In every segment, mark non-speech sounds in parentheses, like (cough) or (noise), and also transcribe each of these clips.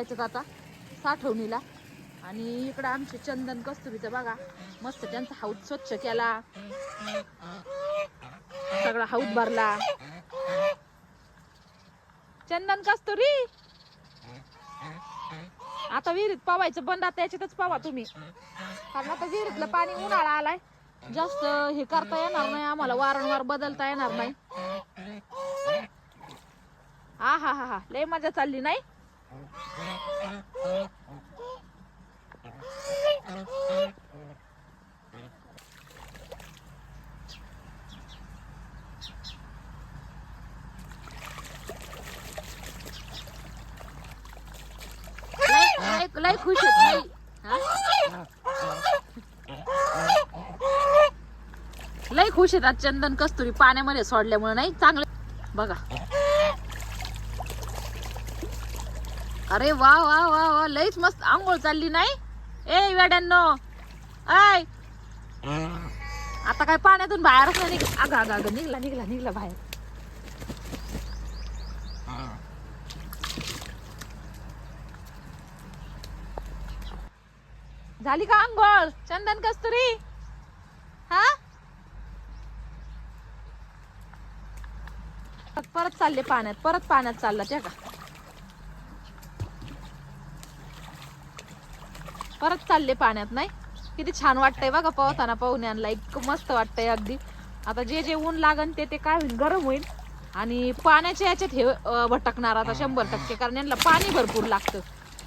याच्यात आता साठवणीला. आणि इकडं आमचे चंदन कस्तुरीचं बघा. मस्त त्यांचा हाऊस स्वच्छ केला. सगळा हाऊस भरला. चंदन कस्तुरी! आता विहिरीत पावायचं बंद आता याच्यातच पावा तुम्ही. कारण आता विहिरीतलं पाणी उन्हाळा आलाय. जास्त हे करता येणार नाही आम्हाला वारंवार बदलता येणार नाही. हा हा हा हा लय मजा चालली नाही? लय खुश आहेत लय. खुश येतात चंदन कस्तुरी पाण्यामध्ये सोडल्यामुळे नाही? चांगलं. बघा. अरे वा वा वा वा लईच मस्त आंघोळ चालली नाही? ए वेड्यांनो. ऐ. आता काय पाण्यातून बाहेरच नाही निघ. अगं अगं अगं निघला निघला निघला बाहेर. झाली का आंघोळ? चंदन कस्तुरी? हा? परत चालले पाण्यात परत पाण्यात चालला त्या का? परत चालले पाण्यात नाही? किती छान वाटतंय बघा पावताना पाहुण्यांना. इतकं मस्त वाटतंय अगदी. आता जे जे ऊन लागन ते ते काय होईल गरम होईल आणि पाण्याच्या याच्यात हे भटकणार आता शंभर टक्के. कारण यांना पाणी भरपूर लागतं.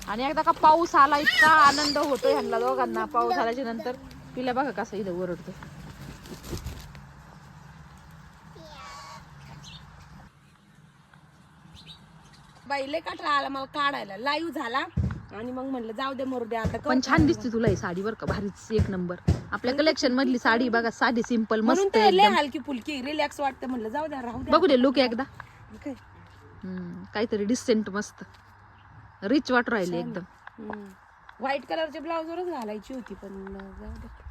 आणि एकदा का पाऊस आला इतका आनंद होतो ह्यांना दोघांना. पाऊस आल्याच्यानंतर तिला बघा कसं इथं ओरडतो. बाई लय आला मला काढायला. लाईव्ह झाला. आणि मग म्हणलं जाऊ दे मरू दे आता पण छान दिसते तुला ही साडी बरं का भारीच एक नंबर आपल्या कलेक्शन मधली साडी बघा साधी सिंपल म्हणून मस्त तर लय एकदम. हलकी फुलकी रिलॅक्स वाटतं म्हणलं जाऊ द्या राहू बघू दे लुक एकदा. काय? हम्म, काहीतरी डिसेंट मस्त. रिच वाट राहिली एकदम. हम्म. व्हाईट कलरची ब्लाउजवरच घालायची होती पण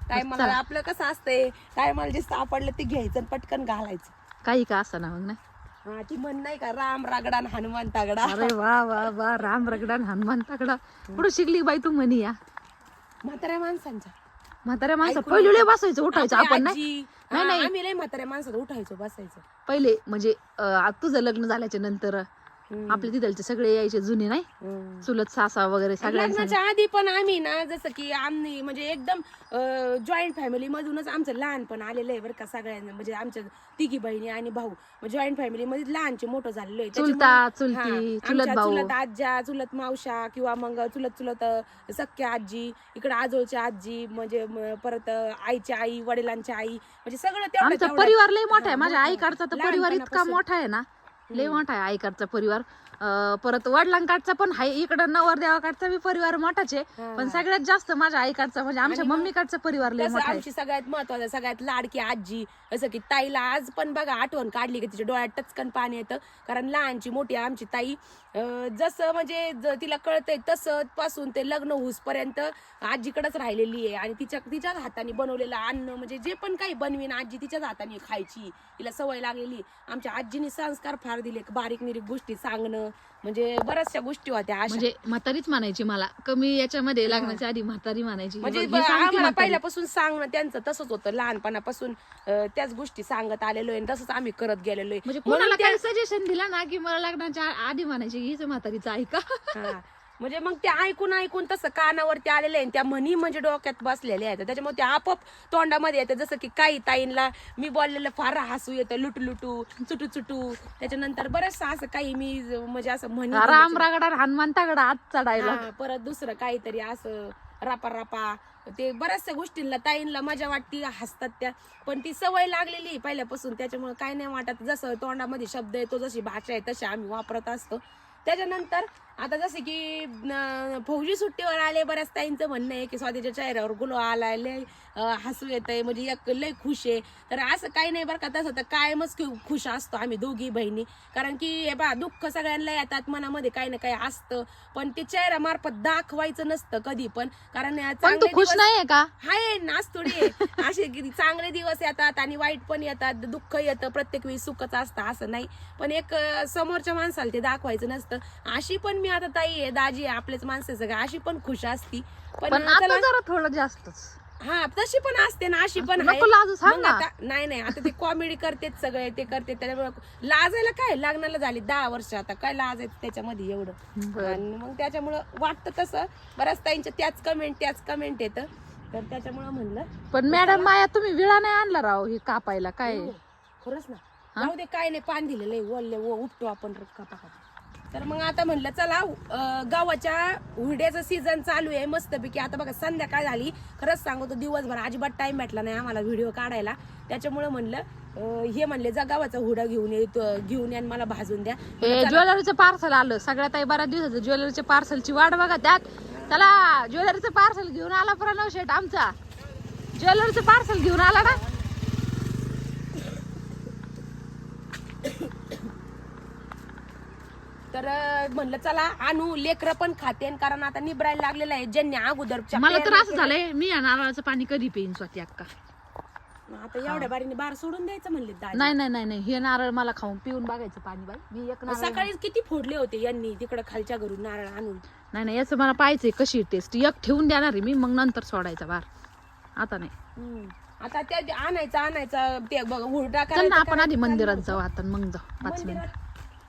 टायमाला आपलं कसं असतंय? टायमाला जे सापडलं ते घ्यायचं आणि पटकन घालायचं. काही का असं ना मग ना हा ती म्हण नाही का राम रागडा आणि हनुमान तागडा. अरे वा वा वा राम रगडा आणि हनुमान तगडा. कुठं शिकली बाई तू म्हणी या? म्हाताऱ्या माणसांचा. म्हाताऱ्या माणसं ऐकून पहिले लय बसायचं उठायचं आपण नाही? आजी, नाही, हा, नाही. आम्ही लय म्हाताऱ्या माणसात उठायचो बसायचो. पहिले म्हणजे अं, आता तुझं लग्न झाल्याच्यानंतर आपल्या तिथलचे सगळे यायचे जुने नाही. चुलत सासा वगैरे लग्नाच्या आधी पण आम्ही ना जसं की आम्ही म्हणजे एकदम जॉईंट फॅमिली मधूनच आमचं लहानपण आलेलं आहे बरं का सगळ्यांना म्हणजे आमच्या तिघी बहिणी आणि भाऊ. जॉईंट फॅमिली मध्ये लहानचे मोठं झालेलो आहे. चुलता चुलती चुलत चुलत आज्या चुलत मावशा किंवा मग चुलत चुलत सख्या आजी इकडे आजोळची आजी म्हणजे परत आईची आई वडिलांची आई. म्हणजे सगळं परिवार लय मोठा आहे. माझ्या. आईकडचा तर परिवार इतका. मोठा आहे ना? लय मोठा आहे आईकडचा परिवार. अं, परत वडिलांकडचा पण आहे इकडं नवरदेवाकडचा बी परिवार मोठाच आहे. पण सगळ्यात जास्त माझ्या आईकडचा म्हणजे आमच्या मम्मीकडचा परिवार लय तसं मोठा आहे. आमची सगळ्यात महत्वाचं सगळ्यात लाडकी आजी असं की ताईला आज पण बघा आठवण काढली की तिच्या डोळ्यात टचकन पाणी येतं. कारण लहानची मोठी आमची ताई जसं म्हणजे ज- तिला कळतंय तसं पासून ते लग्न होऊसपर्यंत आजीकडेच राहिलेली आहे आणि तिच्या तिच्याच हाताने बनवलेलं अन्न म्हणजे जे पण काही बनवीन आजी तिच्याच हाताने खायची. तिला सवय लागलेली. आमच्या आजीने संस्कार फार दिले बारीक निरीक गोष्टी सांगणं म्हणजे बऱ्याचशा गोष्टी होत्या म्हणजे म्हातारीच म्हणायची मला. कमी याच्यामध्ये लग्नाच्या आधी म्हातारी म्हणायची. म्हणजे आम्हाला. पहिल्यापासून सांगणं त्यांचं तसंच होतं. लहानपणापासून त्याच गोष्टी सांगत आलेलो आहे तसंच आम्ही करत गेलेलो आहे. म्हणजे कोणाला सजेशन दिला ना की मला लग्नाच्या आधी म्हणायची हीच म्हातारीचं ऐका हा. म्हणजे मग ते ऐकून ऐकून तसं कानावरती आलेले आहे त्या म्हणी म्हणजे डोक्यात बसलेल्या आहेत. त्याच्यामुळे ते आपोआप तोंडामध्ये येतं. जसं की काही ताईंना मी बोललेलं फार हसू येतं लुटू लुटू चुटू चुटू. त्याच्यानंतर बरंचसं असं काही मी ज- म्हणजे असं म्हणी राम रागडा हनुमान तगडा आज चढायला हा, परत दुसरं काहीतरी असं रापा रापा. ते बऱ्याचशा गोष्टींना ताईंना मजा वाटती हसतात त्या. पण ती सवय लागलेली आहे पहिल्यापासून. त्याच्यामुळे काय नाही वाटत. जसं तोंडामध्ये शब्द येतो जशी भाषा आहे तशी आम्ही वापरत असतो. त्याच्यानंतर आता जसे की फौजी सुट्टीवर आले बऱ्याच ताईंचं म्हणणं आहे की स्वतःच्या चेहऱ्यावर गुलो आलाय लय हसू येत आहे म्हणजे एक लय खुश आहे. तर असं काही नाही बरं का तसं तर कायमच खुश असतो आम्ही दोघी बहिणी. कारण की हे बा दुःख सगळ्यांना येतात मनामध्ये काही ना काही असतं. पण ते चेहऱ्यामार्फत दाखवायचं नसतं कधी पण. कारण खुश नाहीये का? हाय नाच थोडी. असे चांगले दिवस येतात आणि वाईट पण येतात दुःख येतं प्रत्येक वेळी सुखच असतं असं नाही. पण एक समोरच्या माणसाला ते दाखवायचं नसतं. अशी पण मी आता ताई आहे दाजी आहे आपलेच माणसं सगळं. अशी पण खुश असती. पण आता जरा थोडं जास्तच. हा तशी पण असते ना अशी पण आहे. नको लाजू सांग मग ना. आता नाही नाही आता ते कॉमेडी करतेच सगळे ते करते त्याच्यामुळे लाजायला काय? लग्नाला झाली दहा वर्ष आता काय लाजायचं त्याच्यामध्ये एवढं? बरं. आणि मग त्याच्यामुळं वाटतं तसं. बऱ्याच ताईंच्या त्याच कमेंट त्याच कमेंट येतं. तर त्याच्यामुळं म्हणलं पण मॅडम माया तुम्ही विळा नाही आणला राव हे कापायला काय? हो, खरंच ना. जाऊ दे काय नाही पान दिलेलं आहे वल्ले व उपटो आपण कापा कापा तर मग आता म्हणलं चला गावाच्या हुरड्याचं सीझन चालू आहे मस्तपैकी. आता बघा संध्याकाळ झाली. खरंच सांगतो दिवसभर अजिबात टाइम भेटला नाही आम्हाला व्हिडिओ काढायला. त्याच्यामुळे म्हणलं हे म्हणले जा गावाचा हुडा घेऊन ये तो- घेऊन या मला भाजून द्या. ज्वेलरीचं पार्सल आलं. सगळ्यात आई बऱ्याच दिवसाचं ज्वेलरीच्या पार्सलची वाट बघा त्यात. त्याला ज्वेलरीचं पार्सल घेऊन आला प्रणव शेट आमचा. ज्वेलरीचं पार्सल घेऊन आला ना तर म्हणलं चला आणू. लेकरं पण खातेन कारण आता निबरायला लागलेलं आहे. ज्यांनी अगोदरच्या मला तर असं झालंय मी या नारळाचं पाणी कधी पिईन स्वतः अक्का? आता एवढ्या बारीने बार सोडून द्यायचं म्हणले दाजी. नाही नाही नाही नाही. हे नारळ मला खाऊन पिऊन बघायचं पाणी बाई. मी एक नारळ सकाळी किती फोडले होते यांनी तिकडे खालच्या घरून नारळ आणून. नाही नाही याचं मला पाहायचंय कशी टेस्ट एक ठेवून देणार आहे मी मग नंतर सोडायचा बार. आता नाही. हम्म. आता त्या आणायचं आणायचं. ते बघ हुरडा चल ना करायचा, आपण आधी करायचा, मंदिरात जाऊ आता मग जाऊ. पाच मिनिट मंदिरात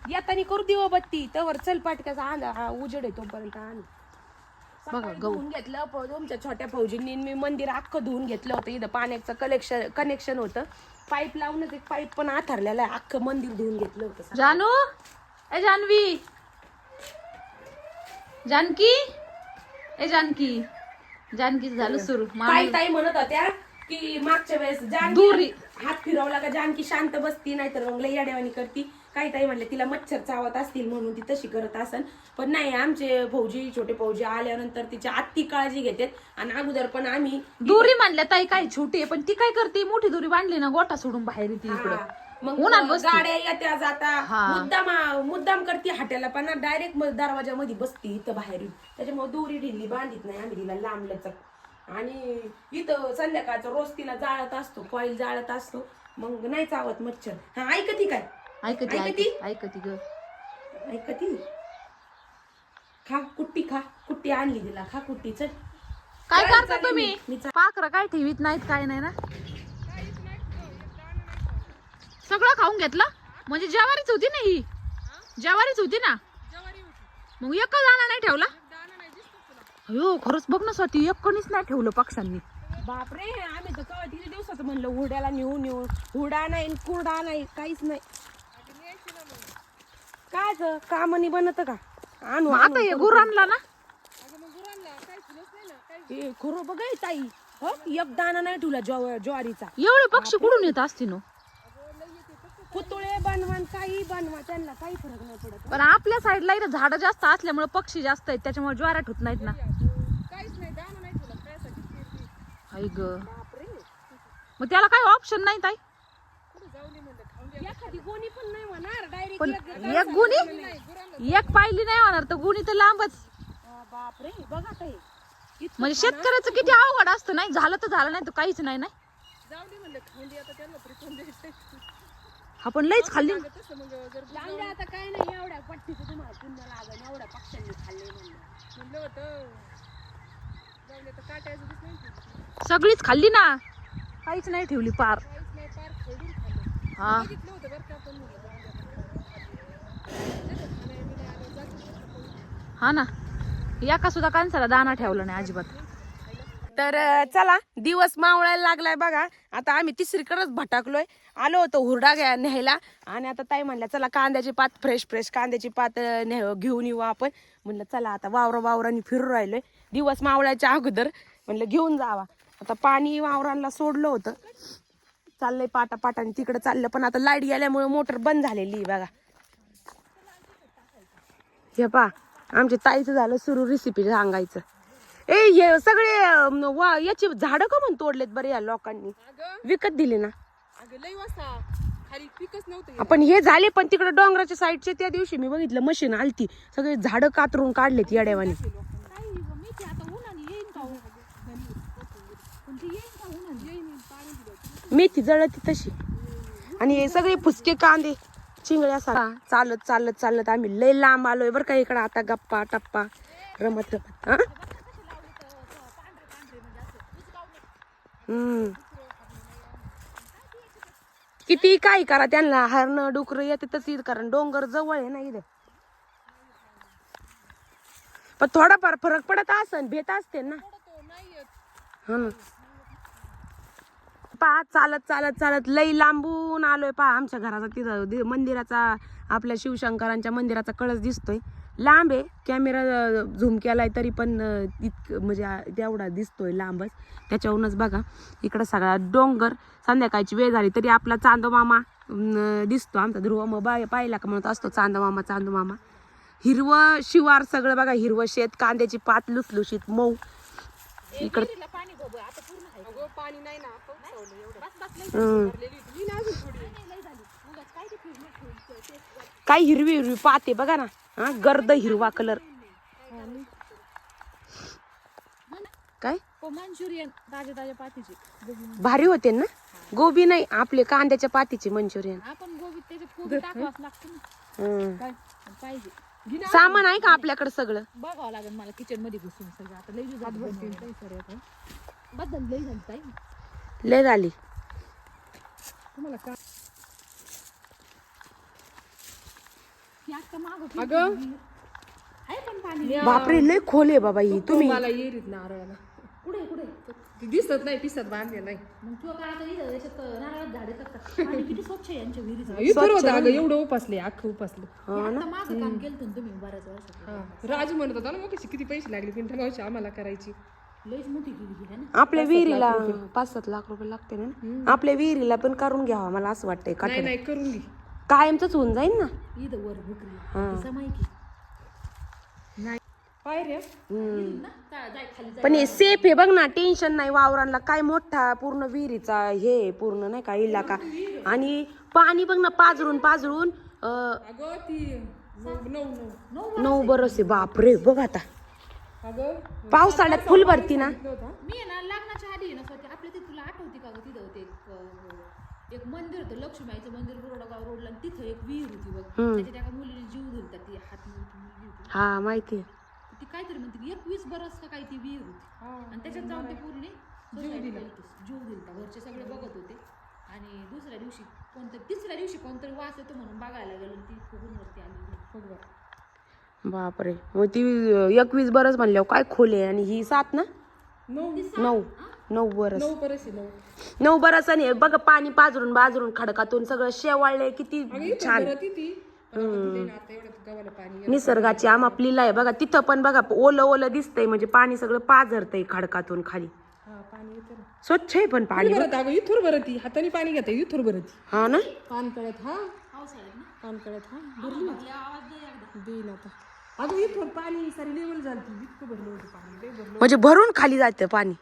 येतानी करू दिवा बत्ती. तवर चल पाटक्याचा आंधा हा उजेड आहे तोपर्यंत आण. बघा, सकाळी गहू. धुवून घेतलं प- तुमच्या छोट्या फौजींनी मी मंदिर अख्खं धुवून घेतलं होतं. इथं पाण्याचं कलेक्शन कनेक्शन होतं. पाईप लावूनच एक पाईप पण आथरलेला आहे. अख्खं मंदिर धुवून घेतलं होतं. जानू? ए जानवी. जानकी? ए जानकी. जानकी झालं सुरू. काही ताई म्हणत होत्या की मागच्या वेळेस जानकी दुरी. हात फिरवला का? जानकी शांत बसती नाहीतर मग लई येड्यावानी करती. काही ताई म्हणले तिला मच्छर चावत असतील म्हणून ती तशी करत असन. पण नाही आमचे फौजी छोटे फौजी आल्यानंतर तिची आत्ती काळजी घेतात. आणि अगोदर पण आम्ही दोरी म्हणल्या ताई काय छोटी आहे पण ती काय करते? मोठी दोरी बांधली ना गोटा सोडून बाहेर येते इकडं. मग. गाड्या येत्या जाता. मुद्दाम मुद्दाम करते हाट्याला पण डायरेक्ट दरवाजामध्ये बसती इथं बाहेर त्याच्यामुळे दोरी ढिल्ली बांधित नाही आम्ही तिला लांब लचक. आणि इथं संध्याकाळचं रोज तिला जाळत असतो कॉईल जाळत असतो. मग नाही चावत मच्छर. हा ऐकती काय? ऐकती ऐकती? ऐकती ग. ऐकती? खा कुट्टी खा. कुट्टी आणली तिला. खा कुट्टी चल. काय करता तुम्ही? पाखरं काय ठेवीत नाहीत काय नाही ना? सगळं खाऊन घेतलं? म्हणजे ज्वारीच होती ना ही? ज्वारीच होती ना? मग एक दाणा नाही ठेवला? अयो खरंच बघ ना स्वाती एक कणीच नाही ठेवलं पक्ष्यांनी. बापरे आम्ही तर कवा किती दिवसाचं म्हणलं हुड्याला नेऊ नेऊ. हुडा नाही कुरडा नाही काहीच नाही. काय ग? कामनी बनत का? आणू मग आता हे गुर आणला ना? हे खरं बघ हे ताई. हो एक दाना नाही ठेवला ज्वा- ज्वारीचा. एवढे पक्षी कुठून येत असतील नो? पुतळे बनवा न काही बनवा त्यांना काही फरक नाही पडत. पण आपल्या साईडला इथं झाडं जास्त असल्यामुळे पक्षी जास्त आहेत त्याच्यामुळे ज्वाराट होत नाहीत ना. आई ग. बापरे. मग त्याला काही ऑप्शन नाही ताई एखादी गोणी पण नाही होणार पण एक गुणी एक पाहिली नाही होणार तर गुणी तर लांबच. बापरे बघा ताई म्हणजे शेतकऱ्याचं किती अवघड असतं नाही? झालं तर झालं नाही तर काहीच नाही नाही? आपण लईच खाल्ली. आता काय नाही एवढ्या पट्टीचं तुम्हाला एवढ्या पक्ष्यांनी खाल्ले म्हणलं सगळीच खाल्ली ना? काहीच नाही ठेवली पार. हा. हा ना. एका सुद्धा कांसाला दाना ठेवला नाही अजिबात. तर चला दिवस मावळायला लागलाय बघा. आता आम्ही तिसरीकडेच भटाकलोय. आलो होतो हुरडा घ्या न्यायला. आणि आता ताई म्हणल्या चला कांद्याची पात फ्रेश फ्रेश कांद्याची पात न्या- घेऊन येऊ आपण. म्हणलं चला आता वावरा वावरांनी फिरू राहिलोय. दिवस मावळायच्या अगोदर. म्हणलं घेऊन जावा. आता पाणी वावरांना सोडलं होतं. चाललंय पाटा पाटाने तिकडे चाललं. पण आता लाइट गेल्यामुळे मोटर बंद झालेली आहे बघा. हे पा आमच्या ताईचं झालं सुरू रेसिपी सांगायचं. ए हे सगळे वा याची झाडं का म्हणून तोडलेत बरे या लोकांनी? विकत दिले ना. आपण हे झाले पण तिकडे डोंगराच्या साईडच्या त्या दिवशी मी बघितलं मशीन आलती. सगळे झाडं कातरून काढलेत येड्यावानी. मेथी जळती तशी. आणि हे सगळे फुसके कांदे. चिंगळ्या सारा चालत चालत चालत आम्ही लय लांब आलोय बरं का इकडं. आता गप्पा टप्पा रमत रमत हा? किती काय करा त्यांना हरण डुकर येते तशी कारण डोंगर जवळ आहे ना इथं. पण थोडाफार फरक पडत असन भेट असते ना. हा ना. पहा चालत चालत चालत लई लांबून आलोय पहा आमच्या घराचा तिथं दि- मंदिराचा आपल्या शिवशंकरांच्या मंदिराचा कळस दिसतोय. लांब आहे. कॅमेरा झूम केलाय तरी पण इतकं म्हणजे तेवढा दिसतोय लांबच. त्याच्यावरूनच बघा इकडं सगळा डोंगर संध्याकाळची वेळ झाली तरी आपला चांदोमामा दिसतो. आमचा ध्रुव मग बाय पाहिला का म्हणत असतो चांदोमामा चांदोमामा हिरवं शिवार सगळं बघा हिरवं शेत कांद्याची पात लुसलुशीत मऊ. इकडं विहिरीला पाणी बघ आता पूर्ण आहे. अगं पाणी नाही ना. काय हिरवी हिरवी पाते बघा ना. हा गर्द हिरवा कलर काय? मंचुरियन ताज्या ताज्या पातीचे भारी होते ना? गोबी नाही आपले कांद्याच्या पातीचे मंचुरियन. आपण गोबी त्याच्यात कोबी टाकावंच लागतं पाहिजे सामान आहे का आपल्याकडे सगळं? बघावं लागेल मला किचनमध्ये घुसून सगळं. आता लई. बदल लई झाली लय झाली. तुम्हाला अगं? बापरे लय खोल आहे बाबा ही. तुम्ही मला येरीत नारळाला. कुठे कुठे ती दिसत नाही पिसत बांधले नाही. मग तू काय आता इथं याच्यात नारळात झाडे तर पाणी किती स्वच्छ आहे यांच्या विहिरीचं. इथं होतं अगं एवढं उपासले अख्खं उपासलं. आता मागं काम केलं तुम्ही बऱ्याच वर्षात हा. राजू म्हणत होता ना मग कशी किती पैसे लागले? पिंठा मावशी आम्हाला करायची. आपल्या विहिरीला पाच सात लाख रुपये लागते ना? आपल्या विहिरीला पण करून घ्यावा मला असं वाटतंय का नाही नाही करून घे. कायमच होऊन जाईल ना? इथं वर बुकरी पायऱ्या पण हे सेफ आहे बघ ना टेन्शन नाही वावरांना. काय मोठा पूर्ण विहिरीचा हे पूर्ण नाही का इलाका. आणि पाणी बघ ना पाजरून पाजरून अं, नऊ नऊ बरस आहे बापरे बघ आता. पावसाळ्यात फुल भरती ना? मी आहे ना लग्नाच्या आधी आहे ना स्वतः आपल्या ते तुला आठवते का गं? तिथं होते एक अं, एक मंदिर होतं लक्ष्मीबाईचं मंदिर रोडगाव रोडला आणि तिथं एक विहीर होती बघ. त्याच्यात एका मुलीने जीव दिलता ती हात नव्हती मुलगी होती हा माहिती आहे. ती काहीतरी म्हणते एकवीस बरस का काही ती विहीर होती. आणि त्याच्यात जाऊन ते पूर्ण जीव दिलता. घरचे सगळे बघत होते. आणि दुसऱ्या दिवशी कोणतरी तिसऱ्या दिवशी कोणतरी वास येतो म्हणून बघायला गेलो आणि ती फुगून वरती आली बापरे. मग ती एकवीस बरस म्हणल्यावर काय खोले आणि ही सात ना? नऊ. नऊ. नऊ बरस नऊ परस नऊ. नऊ बरस आणि हे बघ पाणी पाजरून बाजरून खडकातून सगळं शेवाळले किती छान. पण आता तिला ना आता एवढं गव्हाला पाणी येतं. निसर्गाची आमाप लीला आहे. बघा तिथं पण बघा ओलं ओलं दिसतंय. म्हणजे पाणी सगळं पाझरतंय खडकातून खाली. हा पाणी येतं ना. स्वच्छ आहे पण पाणी. बरं अगं इथूर हाताने पाणी घेता इथूर बरं ती. हा ना? पान कळत हा? पान कळत हा? भरली? आपले आवाज दे एकदा. देईन आता. अगं इथून पाणी सारी लेवल झाली ती इतकं भरलं होतं पाणी. लय भरलं म्हणजे भरून खाली जातं पाणी.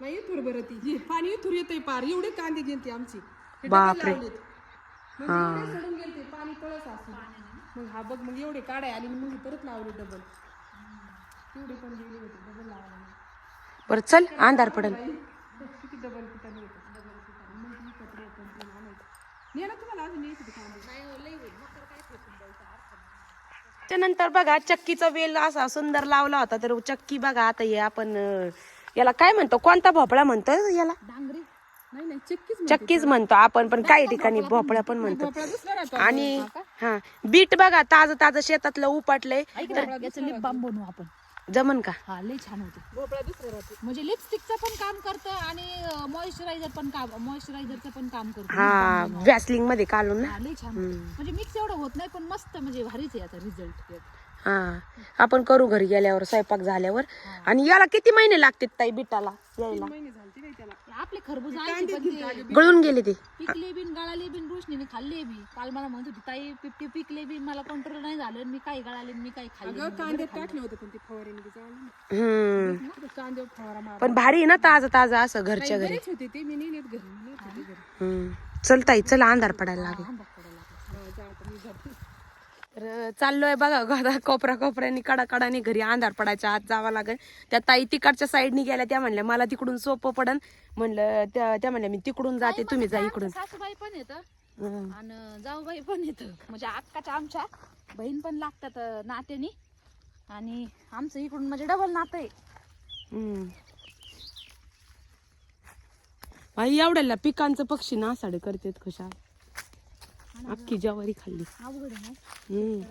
नाही इथूर बरं ती हे पाणी इथूर येतंय पार. एवढे कांदे गेलते आमची. हे डबे बापरे. लावलेत. म्हणजे एवढे सडून गेलते. पाणी कळस असं. मग हा बघ मग एवढे काढाय आली आणि मग परत लावले डबल एवढे पण गेले होते. डबल लावायला. बरं चल अंधार पडल. किती डबल येतं डबल पिठाने मग तुम्ही कपडे कंपनी आणायचं. नाही ना तुम्हाला अजून यायचं ते कांदे. त्यानंतर बघा चक्कीचा वेल असा सुंदर लावला होता तर चक्की बघा आता हे आपण याला काय म्हणतो? कोणता भोपळा म्हणतो याला? डांगरी? नाही नाही चक्कीच चक्कीच म्हणतो आपण पण काही ठिकाणी भोपळा पण म्हणतो. आणि हा बीट बघा ताज ताज शेतातलं उपटलंय. आपण. जमन का? हा लई छान होते. भोपळा दुसरा राहतो म्हणजे लिपस्टिकचं पण काम करतं आणि मॉइश्चरायझर पण काम मॉइश्चरायझरचं पण काम करतं. हा व्हॅसलिंगमध्ये काढून ना? हा, लई छान होतं. म्हणजे मिक्स एवढं होत नाही पण मस्त म्हणजे भारीच आहे आता रिझल्ट हा. आपण करू घरी गेल्यावर स्वयंपाक झाल्यावर. आणि याला किती महिने लागतात ताई बिटाला यायला? आपले खरबूज आणायचे पण ते गळून गेले ते. पिकले बिन गळाले बिन रोशनीने खाल्ले बी. काल मला म्हणत होती ताई पिपटी पिकले बिन मला कंट्रोल नाही झालं मी काही गळाले मी काही खाल्ले अगं कांद्यात टाकले होते पण ते फवाऱ्याने ते जाळलं ना. हम्म. कांद्यावर फवारा मार पण भारी आहे ना ताजं ताजं असं घरच्या घरी. बरेच होते ते मी नाही नेत घरी हम्म. चल ताई चला अंधार पडायला लागला. तर चाललोय बघा (laughs) आता कोपरा कोपऱ्यानी कडा कडाने घरी अंधार पडायच्या आत जावं लागेल. त्या ताई तिकडच्या साईडनी गेल्या त्या म्हणल्या मला तिकडून सोपं पडन. म्हणलं त्या त्या म्हणल्या मी तिकडून जाते तुम्ही जा इकडून. सासूबाई पण येतं. आणि जाऊबाई पण येतं. म्हणजे अक्काच्या आमच्या बहीण पण लागतात नात्यानी. आणि आमचं इकडून म्हणजे डबल नातं आहे. एवढ्याला पिकांचं पक्षी नासाडे करतेत कशा? अख्खी ज्वारी खाल्ली. हम्म.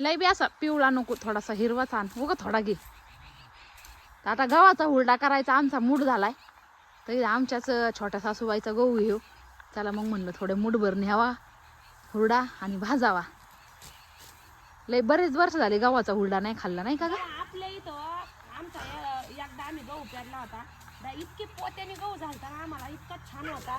लय बी असा पिवळा नको थोडासा हिरवाच आण उगा थोडा घे. आता गव्हाचा हुरडा करायचा आमचा मूड झालाय. तर आमच्याच छोट्या सासूबाईचा गहू घेऊ. चला मग म्हणलं थोडे मूडभर न्यावा हुरडा आणि भाजावा. लय बरेच वर्ष झाले गव्हाचा हुरडा नाही खाल्ला नाही का आपल्या इथं आमचा ए- एकदा आम्ही गहू पेरला होता. दा इतके पोत्याने गहू झालता ना आम्हाला इतका छान होता.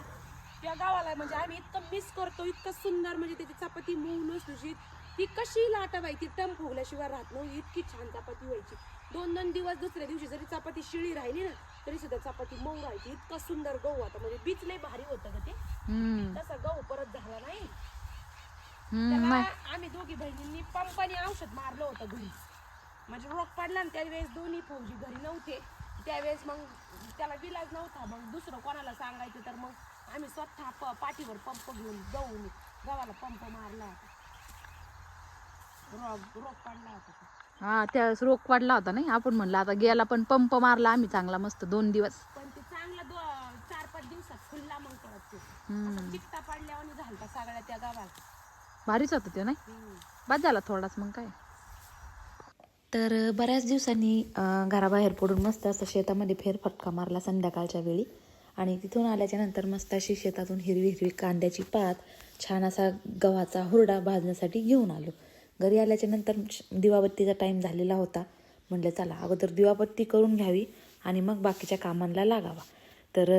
त्या गावाला म्हणजे आम्ही इतकं मिस करतो इतकं सुंदर म्हणजे त्याची चपाती मऊ नसुशीत. ती कशी लाटा ती टम फुगल्याशिवाय राहत नव्हती. इतकी छान चपाती व्हायची. दोन दोन दिवस दुसऱ्या दिवशी जरी चपाती शिळी राहिली ना तरी सुद्धा चपाती मऊ राहायची. इतका सुंदर गहू होता. म्हणजे बीच लय भारी होतं का ते. तसा गहू परत झाला नाही. त्याला आम्ही दोघी बहिणींनी पंपाने औषध मारलं होतं घरी. म्हणजे रोग पडला ना त्यावेळेस दोन्ही फौजी घरी नव्हते. त्यावेळेस मग त्याला विलाज नव्हता. मग दुसरं कोणाला सांगायचं तर मग आम्ही स्वतः प पाठीवर पंप घेऊन जाऊन गावाला पंप मारला होता. रोग रोग पडला होता. हा त्यावेळेस रोग वाढला होता नाही? आपण म्हणलं आता गेला पण पंप मारला आम्ही चांगला मस्त दोन दिवस. पण ते चांगला दो चार पाच दिवसात खुलला मग परत तो हम्म. असा चिकटा पडल्यावर झालता सगळ्या त्या गावाला भारीच होतं ते नाही. बाद झाला थोडाच मग काय? तर बऱ्याच दिवसांनी घराबाहेर पडून मस्त असं शेतामध्ये फेरफटका मारला संध्याकाळच्या वेळी. आणि तिथून आल्याच्यानंतर मस्त अशी शेतातून हिरवी हिरवी कांद्याची पात छान असा गव्हाचा हुरडा भाजण्यासाठी घेऊन आलो. घरी आल्याच्यानंतर दिवाबत्तीचा टाईम झालेला होता. म्हटलं चला अगोदर दिवाबत्ती करून घ्यावी आणि मग बाकीच्या कामांना लागावा. तर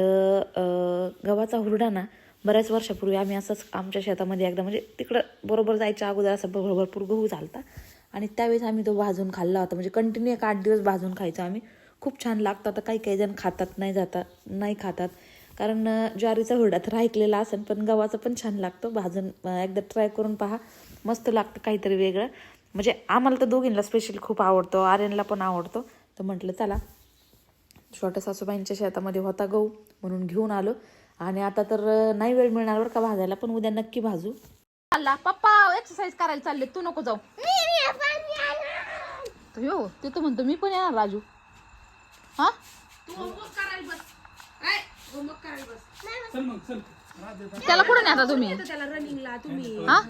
गव्हाचा हुरडा ना बऱ्याच वर्षापूर्वी आम्ही असंच आमच्या शेतामध्ये एकदा म्हणजे तिकडं बरोबर जायच्या अगोदर असं भर- भरपूर गहू झालता. आणि त्यावेळेस आम्ही तो भाजून खाल्ला होता. म्हणजे कंटिन्यू एक आठ दिवस भाजून खायचो आम्ही. खूप छान लागतं आता. काही काही जण खातात नाही जातात नाही खातात. कारण ज्वारीचा हुरडा तर ऐकलेला असेल पण गव्हाचा पण छान लागतो. भाजून एकदा ट्राय करून पहा. मस्त लागतं काहीतरी वेगळं. म्हणजे आम्हाला तर दोघींना स्पेशल खूप आवडतो. आर्यनला पण आवडतो. तर म्हटलं चला. छोट्या सासूबाईंच्या शेतामध्ये होता गहू म्हणून घेऊन आलो. आणि आता तर नाही वेळ मिळणार बरं का भाजायला पण उद्या नक्की भाजू. चालला पप्पा एक्सरसाइज करायला चालले. तू नको जाऊ. हो ते तर म्हणतो मी पण येणार राजू. हा? तू होमवर्क करायला बस. काय? होमवर्क करायला बस. त्याला कुठे नाही आता तुम्ही? आता त्याला रनिंगला तुम्ही. हा?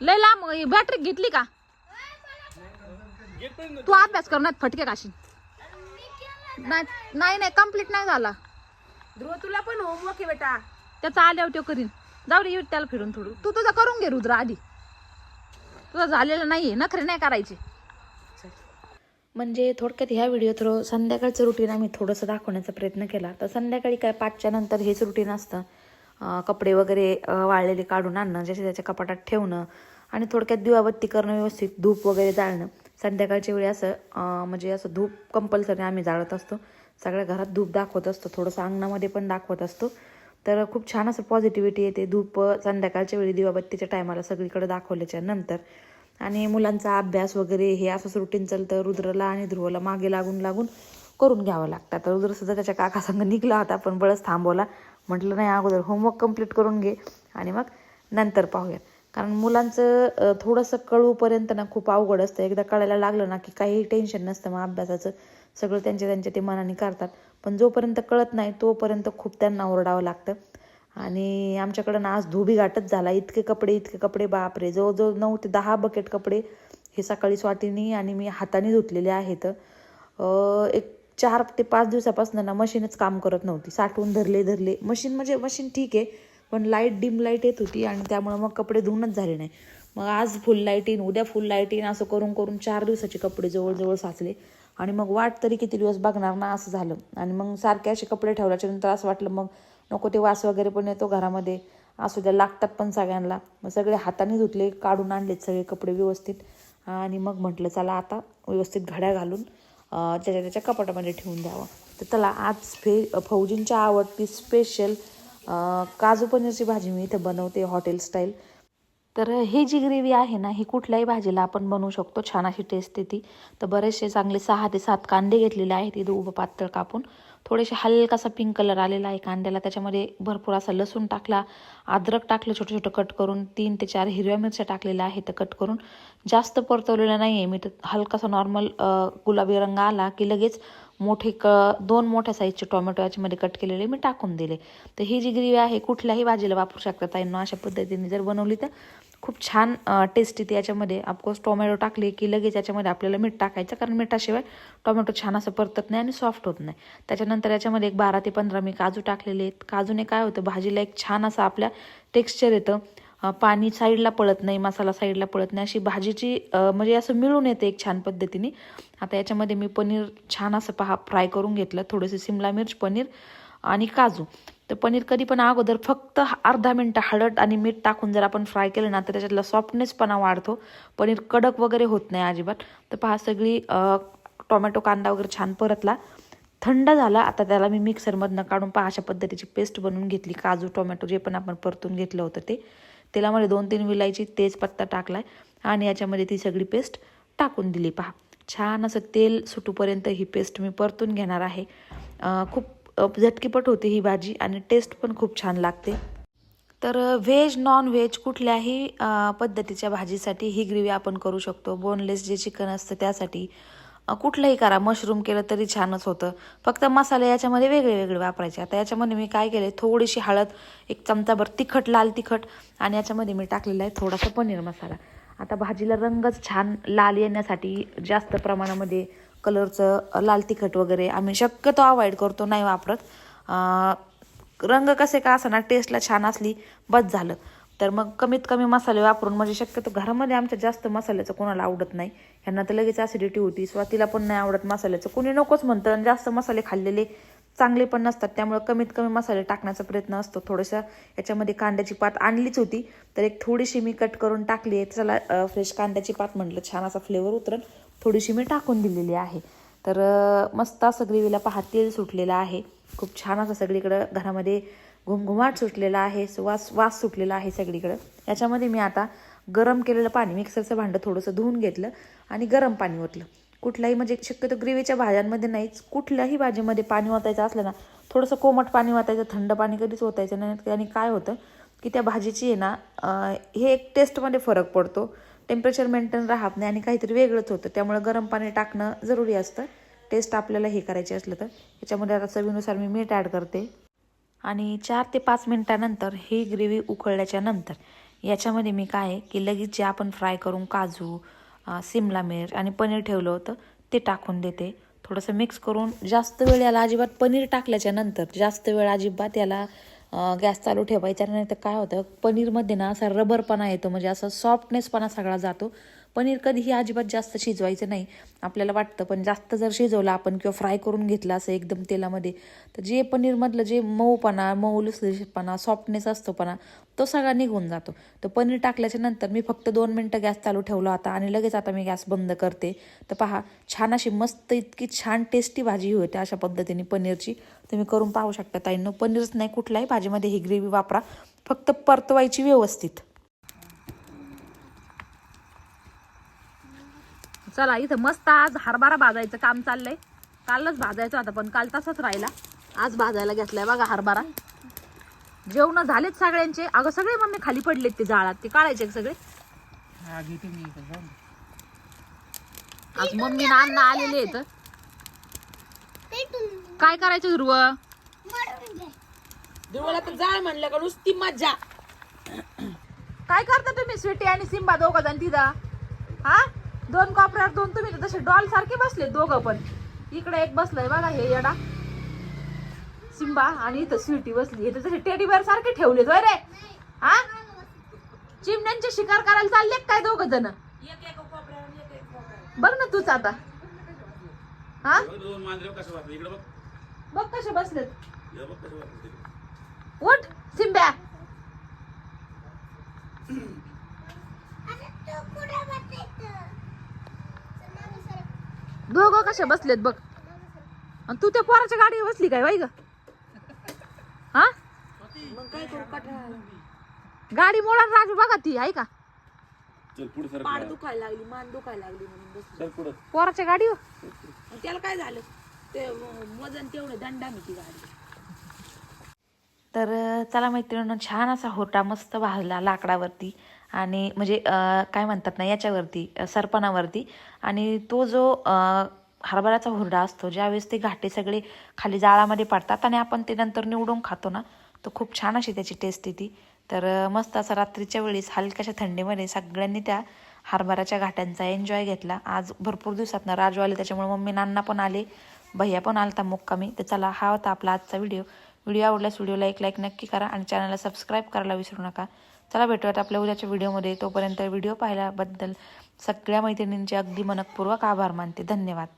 लय लांब बॅटरी घेतली का? तू अभ्यास कर नाही फटके काशी नाही नाही नाही कंप्लीट नाही झाला. ध्रुव तुला पण होमवर्क आहे बेटा. त्याचा आल्यावर तो करीन. जाऊ दे येऊ दे त्याला फिरून थोडं. तू तुझा करून घे रुद्र आधी. तुझा झालेलं आहे नखरे नाही करायची. म्हणजे थोडक्यात ह्या व्हिडिओ थ्रू संध्याकाळचं रुटीन आम्ही थोडंसं दाखवण्याचा प्रयत्न केला. तर संध्याकाळी काय पाचच्या नंतर हेच रुटीन असतं. कपडे वगैरे वाळलेले काढून आणणं ज्याच्या त्याच्या कपाटात ठेवणं आणि थोडक्यात दिवाबत्ती करणं व्यवस्थित धूप वगैरे जाळणं. संध्याकाळच्या वेळी असं म्हणजे असं धूप कंपल्सरी आम्ही जाळत असतो. सगळ्या घरात धूप दाखवत असतो थोडंसं अंगणामध्ये पण दाखवत असतो. तर खूप छान असं पॉझिटिव्हिटी येते. धूप संध्याकाळच्या वेळी दिवाबत्तीच्या टायमाला सगळीकडे दाखवल्याच्या नंतर. आणि मुलांचा अभ्यास वगैरे हे असंच रुटीन चालतं. रुद्रला आणि ध्रुवला मागे लागून लागून करून घ्यावं लागतं. तर रुद्र सुद्धा त्याच्या काकासंग निघला होता पण बळच थांबवला. म्हटलं नाही अगोदर होमवर्क कंप्लीट करून घे. आणि मग नंतर पाहूयात कारण मुलांचं थोडंसं कळूपर्यंत ना खूप अवघड असतं. एकदा कळायला लागलं ना की काही टेन्शन नसतं मग अभ्यासाचं. सगळं त्यांच्या त्यांच्या ते मनाने करतात. पण जोपर्यंत कळत नाही तोपर्यंत खूप त्यांना ओरडावं लागतं. आणि आमच्याकडं ना आज धोबी गाठच झाला. इतके कपडे इतके कपडे बापरे! जवळजवळ नऊ ते दहा बकेट कपडे हे सकाळी स्वातीनी आणि मी हाताने धुतलेले आहेत. एक चार ते पाच दिवसापासून ना मशीनच काम करत नव्हती. साठवून धरले धरले. मशीन म्हणजे मशीन ठीक आहे पण लाइट डिम लाइट येत होती आणि त्यामुळे मग कपडे धुवूनच झाले नाही. मग आज फुल लाइट येईन उद्या फुल लाइट येईन असं करून करून चार दिवसाचे कपडे जवळजवळ साचले. आणि मग वाट तरी किती दिवस बघणार ना असं झालं. आणि मग सारखे असे कपडे ठेवल्याच्या नंतर असं वाटलं मग नको ते वास वगैरे पण येतो घरामध्ये. असू द्या लागतात पण सगळ्यांना. मग सगळे हाताने धुतले काढून आणलेत सगळे कपडे व्यवस्थित. आणि मग म्हटलं चला आता व्यवस्थित घड्या घालून त्याच्या त्याच्या कपाटामध्ये ठेवून द्यावं. तर त्याला आज फे फौजींच्या आवडती स्पेशल काजू पनीरची भाजी मी इथं बनवते हॉटेल स्टाईल. तर ही जी ग्रेव्ही आहे ना ही कुठल्याही भाजीला आपण बनवू शकतो. छान अशी टेस्ट येते. तर बरेचसे चांगले सहा ते सात कांदे घेतलेले आहेत. इथं उभं पातळ कापून. थोडेसे हलकासा पिंक कलर आलेला आहे कांद्याला. त्याच्यामध्ये भरपूर असा लसूण टाकला. अद्रक टाकलं छोटं छोटं कट करून. तीन ते चार हिरव्या मिरच्या टाकलेल्या आहेत कट करून. जास्त परतवलेलं नाही आहे मी तर हलकासा नॉर्मल गुलाबी रंग आला की लगेच मोठे क दोन मोठ्या साईजचे टोमॅटो याच्यामध्ये कट केलेले मी टाकून दिले. तर ही जी ग्रेव्ही आहे कुठल्याही भाजीला वापरू शकता ताईंना अशा पद्धतीने जर बनवली तर खूप छान टेस्टी ती याच्यामध्ये. ऑफकोर्स टोमॅटो टाकले की लगेच याच्यामध्ये आपल्याला मीठ टाकायचं कारण मिठाशिवाय टोमॅटो छान असं परतत नाही आणि सॉफ्ट होत नाही. त्याच्यानंतर याच्यामध्ये एक बारा ते पंधरा मी काजू टाकलेले आहेत. काजूने काय होतं भाजीला एक छान असं आपल्या टेक्स्चर येतं. पाणी साईडला पळत नाही मसाला साईडला पळत नाही अशी भाजीची म्हणजे असं मिळून येते एक छान पद्धतीने. आता याच्यामध्ये मी पनीर छान असं पहा फ्राय करून घेतलं थोडेसे सिमला मिर्च पनीर आणि काजू. तर पनीर कधी पण अगोदर फक्त अर्धा मिनटं हळद आणि मीठ टाकून जर आपण फ्राय केलं ना तर त्याच्यातला सॉफ्टनेसपणा वाढतो. पनीर कडक वगैरे होत नाही अजिबात. तर पहा सगळी टोमॅटो कांदा वगैरे छान परतला. थंड झाला आता त्याला मी मिक्सरमधनं काढून पहा अशा पद्धतीची पेस्ट बनवून घेतली. काजू टोमॅटो जे पण आपण परतून घेतलं होतं ते. तेलामध्ये दोन तीन विलायची तेजपत्ता टाकलाय आणि याच्यामध्ये ती सगळी पेस्ट टाकून दिली. पहा छान असं तेल सुटूपर्यंत ही पेस्ट मी परतून घेणार आहे. खूप झटकीपट होते ही भाजी आणि टेस्ट पण खूप छान लागते. तर व्हेज नॉन व्हेज कुठल्याही पद्धतीच्या भाजीसाठी ही ग्रेव्ही आपण करू शकतो. बोनलेस जे चिकन असतं त्यासाठी कुठलंही करा मशरूम केलं तरी छानच होतं. फक्त मसाले याच्यामध्ये वेगळे वेगळे वापरायचे. आता याच्यामध्ये मी काय केले थोडीशी हळद एक चमचाभर तिखट लाल तिखट आणि याच्यामध्ये मी टाकलेला आहे थोडासा पनीर मसाला. आता भाजीला रंगच छान लाल येण्यासाठी जास्त प्रमाणामध्ये कलरचं लाल तिखट वगैरे आम्ही शक्यतो अवॉइड करतो नाही वापरत. रंग कसे का असं ना टेस्टला छान असली बस झालं. तर मग कमीत कमी मसाले वापरून म्हणजे शक्यतो घरामध्ये आमच्या जास्त मसाल्याचं कोणाला आवडत नाही. ह्यांना तर लगेच ॲसिडिटी होती. स्वातीला पण नाही आवडत मसाल्याचं. कोणी नकोच म्हणतं आणि जास्त मसाले खाल्लेले चांगले पण नसतात. त्यामुळे कमीत कमी मसाले टाकण्याचा प्रयत्न असतो. थोडंसं याच्यामध्ये कांद्याची पात आणलीच होती तर एक थोडीशी मी कट करून टाकली आहे. चला फ्रेश कांद्याची पात म्हटलं. छान असा फ्लेवर उतरण थोडीशी मी टाकून दिलेली आहे. तर मस्त असं ग्रेव्हीला पहा तेल सुटलेलं आहे. खूप छान असं सगळीकडं घरामध्ये घुमघुमाट सुटलेला आहे वास वास सुटलेला आहे सगळीकडं. याच्यामध्ये मी आता गरम केलेलं पाणी मिक्सरचं भांडं थोडंसं धुवून घेतलं आणि गरम पाणी ओतलं. कुठलाही म्हणजे शक्यतो ग्रेव्हीच्या भाज्यांमध्ये नाहीच कुठल्याही भाजीमध्ये पाणी ओतायचं असलं ना थोडंसं कोमट पाणी ओतायचं थंड पाणी कधीच ओतायचं नाही. आणि काय होतं की त्या भाजीची आहे ना हे एक टेस्टमध्ये फरक पडतो. टेम्परेचर मेंटेन राहत नाही आणि काहीतरी वेगळंच होतं. त्यामुळे गरम पाणी टाकणं जरुरी असतं. टेस्ट आपल्याला हे करायची असलं तर. याच्यामध्ये आता चवीनुसार मी मीठ ॲड करते. आणि चार ते पाच मिनटानंतर ही ग्रेव्ही उकळल्याच्या नंतर याच्यामध्ये मी काय आहे की लगेच जे आपण फ्राय करून काजू सिमला मिर्च आणि पनीर ठेवलं होतं ते टाकून देते. थोडंसं मिक्स करून जास्त वेळ याला अजिबात पनीर टाकल्याच्या नंतर जास्त वेळ अजिबात याला गॅस चालू ठेवायचा. नाही तर काय होतं पनीरमध्ये ना असा रबरपणा येतो म्हणजे असा सॉफ्टनेसपणा सगळा जातो. पनीर कधीही अजिबात जास्त शिजवायचं नाही. आपल्याला वाटतं पण जास्त जर शिजवलं आपण किंवा फ्राय करून घेतलं असं एकदम तेलामध्ये तर जे पनीरमधलं जे मऊपणा मऊ लुसलुशीतपणा सॉफ्टनेस असतोपणा तो सगळा निघून जातो. तर पनीर टाकल्याच्या नंतर मी फक्त दोन मिनटं गॅस चालू ठेवला होता आणि लगेच आता मी गॅस बंद करते. तर पहा छान अशी मस्त इतकी छान टेस्टी भाजी होते अशा पद्धतीने पनीरची. तुम्ही करून पाहू शकता ताईंनो पनीरच नाही कुठल्याही भाजीमध्ये ही ग्रेव्ही वापरा. फक्त परतवायची व्यवस्थित. चला इथं मस्त आज हरभरा भाजायचं काम चाललंय. कालच भाजायचं होता पण काल तसाच राहिला. आज भाजायला घेतलाय बघा हरभरा. जेवण झालेत सगळ्यांचे. अगं सगळे मम्मी खाली पडलेत ते जाळात. ते काढायचे सगळे? आज मम्मी ना अण्णा आलेले आहेत. काय करायचं ध्रुव? देवळा तर जाळ म्हणलं का नुसती मजा काय करता तुम्ही स्वीटी आणि सिंबा दोघं जण तिथं? हा? दोन कॉपऱ्यावर दोन तुम्ही तसे डॉल सारखे बसले दोघं पण. इकडे एक बसलाय बघा हे येडा. सिम्बा आणि इथं स्वीटी बसली. हे तसे टेडी बेअर सारखे ठेवले रे. हा? चिमण्यांची शिकार करायला चालले काय दोघ जण? बघ ना तूच आता. हा? दोन मांजरे कसं वाटलं इकडे बघ. बघ कसे बसलेत. बघ कसं वाटलं उठ सिम्ब्या दोघं कसे बसलेत बघ. आणि तू त्या पोराच्या गाडीवर बसली काय बाई ग? हा? गाडी मोडा राजू बघा ती आहे का? चल पुढे सर पाड दुखायला लागली मान दुखायला लागली म्हणून बसली. चल पुढे. पोराच्या गाडीवर? आणि त्याला काय झालं? ते अं, वजन तेवढं दंडा ती गाडी. तर चला मैत्रिणींनो छान असा होटा मस्त भाजला लाकडावरती आणि म्हणजे काय म्हणतात ना याच्यावरती सरपणावरती आणि तो जो हरभऱ्याचा हुरडा असतो ज्यावेळेस ते घाटे सगळे खाली जाळामध्ये पडतात आणि आपण ते नंतर निवडून खातो ना तर खूप छान अशी त्याची टेस्ट येते. तर मस्त असं रात्रीच्या वेळेस हलक्याशा थंडीमध्ये सगळ्यांनी त्या हरभऱ्याच्या घाट्यांचा एन्जॉय घेतला. आज भरपूर दिवसात ना राजू आले त्याच्यामुळे मम्मी नाना पण आले भैया पण आलता मुक्कामी. तर चला हा होता आपला आजचा व्हिडिओ व्हिडिओ आवडल्यास व्हिडिओला एक लाईक नक्की करा आणि चॅनलला सबस्क्राईब करायला विसरू नका. चला भेटूयात आपल्या उद्याच्या व्हिडिओमध्ये तोपर्यंत व्हिडिओ पाहिल्याबद्दल सगळ्या मैत्रिणींचे अगदी मनपूर्वक आभार मानते. धन्यवाद.